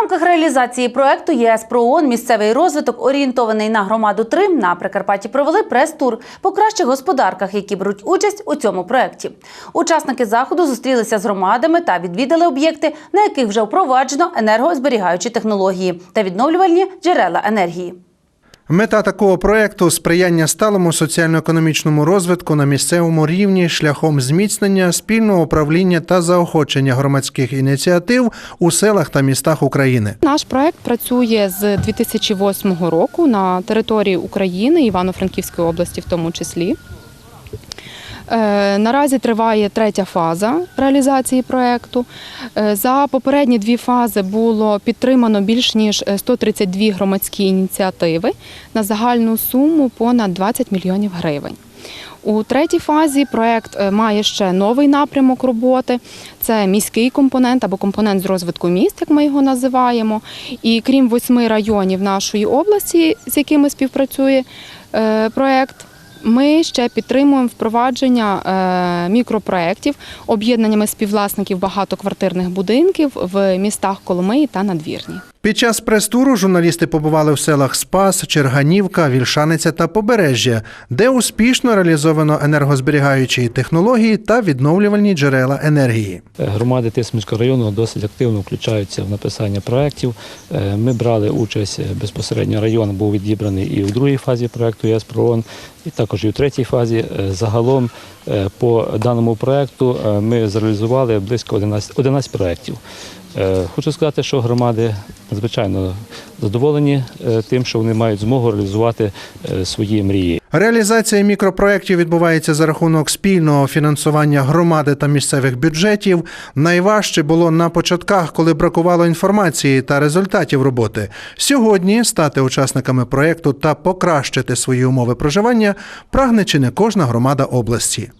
рамках реалізації проекту ЄС про ООН місцевий розвиток, орієнтований на громаду 3 на Прикарпатті провели прес-тур по кращих господарках, які беруть участь у цьому проекті. Учасники заходу зустрілися з громадами та відвідали об'єкти, на яких вже впроваджено енергозберігаючі технології та відновлювальні джерела енергії. Мета такого проекту сприяння сталому соціально-економічному розвитку на місцевому рівні шляхом зміцнення спільного управління та заохочення громадських ініціатив у селах та містах України. Наш проект працює з 2008 року на території України, Івано-Франківської області, в тому числі. Е, Наразі триває третя фаза реалізації проекту. Е, За попередні дві фази було підтримано більш ніж е, 132 громадські ініціативи на загальну суму понад 20 мільйонів гривень. У третій фазі проект е, має ще новий напрямок роботи. Це міський компонент або компонент з розвитку міст, як ми його називаємо. І крім восьми районів нашої області, з якими співпрацює е, проект. Ми ще підтримуємо впровадження е, мікропроєктів об'єднаннями співвласників багатоквартирних будинків в містах Коломиї та Надвірні. Під час прес-туру журналісти побували в селах Спас, Черганівка, Вільшаниця та Побережжя, де успішно реалізовано енергозберігаючі технології та відновлювальні джерела енергії. Громади Тисменського району досить активно включаються в написання проєктів. Е, Ми брали участь е, безпосередньо район був відібраний і у другій фазі проєкту ЄС ПРООН, і також і у третій фазі. Е, Загалом е, по даному проєкту е, ми зреалізували близько 11, 11 проєктів. Е, Хочу сказати, що громади надзвичайно задоволені е, тим, що вони мають змогу реалізувати е, свої мрії. Реалізація мікропроєктів відбувається за рахунок спільного фінансування громади та місцевих бюджетів. Найважче було на початках, коли бракувало інформації та результатів роботи. Сьогодні стати учасниками проєкту та покращити свої умови проживання прагне чи не кожна громада області.